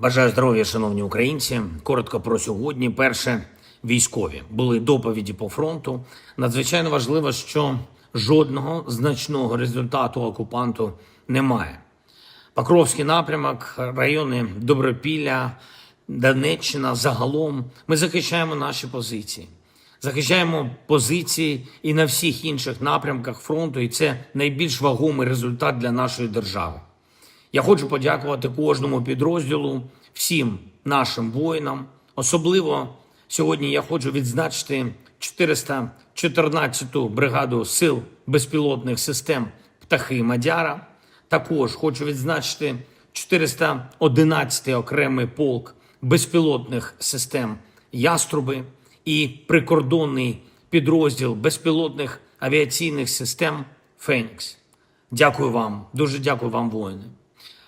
Бажаю здоров'я, шановні українці. Коротко про сьогодні. Перше, військові були доповіді по фронту. Надзвичайно важливо, що жодного значного результату окупанту немає. Покровський напрямок, райони Добропілля, Донеччина загалом. Ми захищаємо наші позиції. Захищаємо позиції і на всіх інших напрямках фронту, і це найбільш вагомий результат для нашої держави. Я хочу подякувати кожному підрозділу, всім нашим воїнам. Особливо сьогодні я хочу відзначити 414-ту бригаду сил безпілотних систем Птахи Мадяра. Також хочу відзначити 411-й окремий полк безпілотних систем Яструби і прикордонний підрозділ безпілотних авіаційних систем Фенікс. Дякую вам, дуже дякую вам, воїни.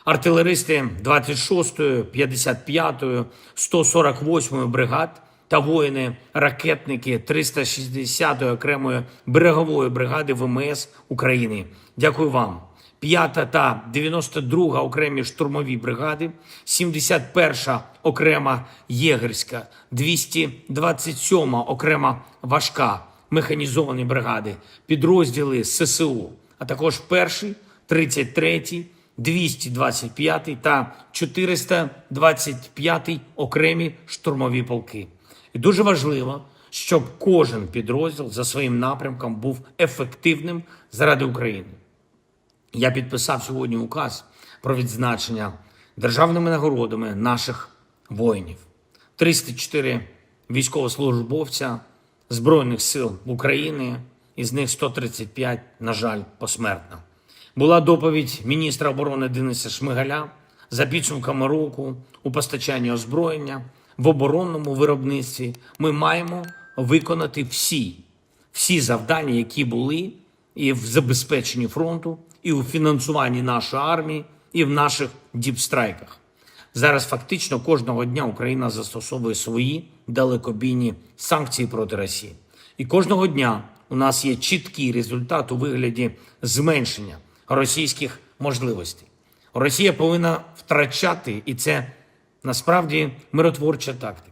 Артилеристи 26-ї, 55-ї, 148-ї бригад та воїни ракетники 360-ї окремої берегової бригади ВМС України. Дякую вам. 5 та 92 окремі штурмові бригади, 71 окрема єгерська, 227 окрема важка механізовані бригади, підрозділи ССУ, а також перший, 33, 225 та 425 окремі штурмові полки. І дуже важливо, щоб кожен підрозділ за своїм напрямком був ефективним заради України. Я підписав сьогодні указ про відзначення державними нагородами наших воїнів. 304 військовослужбовця Збройних сил України, із них 135, на жаль, посмертно. Була доповідь міністра оборони Дениса Шмигаля за підсумками року у постачанні озброєння в оборонному виробництві. Ми маємо виконати всі, всі завдання, які були і в забезпеченні фронту, і у фінансуванні нашої армії, і в наших діпстрайках. Зараз фактично кожного дня Україна застосовує свої далекобійні санкції проти Росії. І кожного дня у нас є чіткий результат у вигляді зменшення російських можливостей. Росія повинна втрачати, і це насправді миротворча тактика.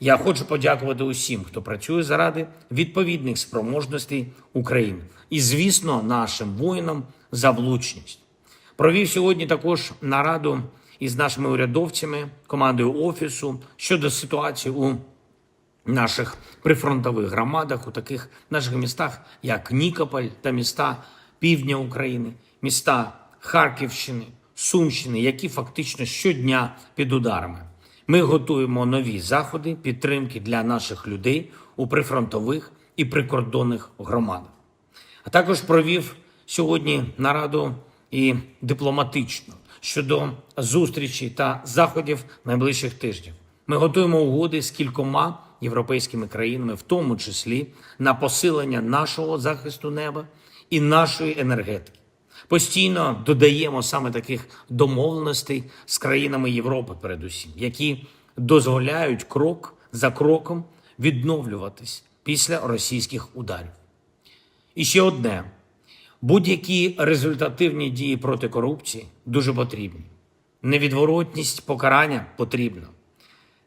Я хочу подякувати усім, хто працює заради відповідних спроможностей України, і, звісно, нашим воїнам за влучність. Провів сьогодні також нараду із нашими урядовцями, командою офісу щодо ситуації у наших прифронтових громадах, у таких наших містах, як Нікополь та міста півдня України, міста Харківщини, Сумщини, які фактично щодня під ударами. Ми готуємо нові заходи підтримки для наших людей у прифронтових і прикордонних громадах. А також провів сьогодні нараду і дипломатичну щодо зустрічі та заходів найближчих тижнів. Ми готуємо угоди з кількома європейськими країнами, в тому числі на посилення нашого захисту неба і нашої енергетики. Постійно додаємо саме таких домовленостей з країнами Європи, передусім, які дозволяють крок за кроком відновлюватись після російських ударів. І ще одне: будь-які результативні дії проти корупції дуже потрібні. Невідворотність покарання потрібна.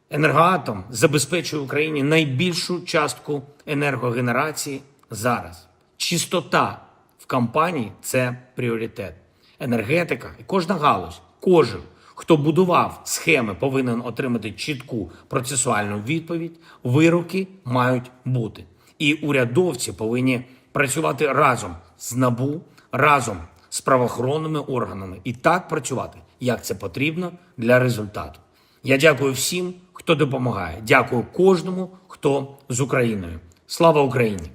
Енергоатом забезпечує Україні найбільшу частку енергогенерації зараз. Чистота компанії це пріоритет. Енергетика і кожна галузь, кожен, хто будував схеми, повинен отримати чітку процесуальну відповідь. Вироки мають бути. І урядовці повинні працювати разом з НАБУ, разом з правоохоронними органами і так працювати, як це потрібно для результату. Я дякую всім, хто допомагає. Дякую кожному, хто з Україною. Слава Україні!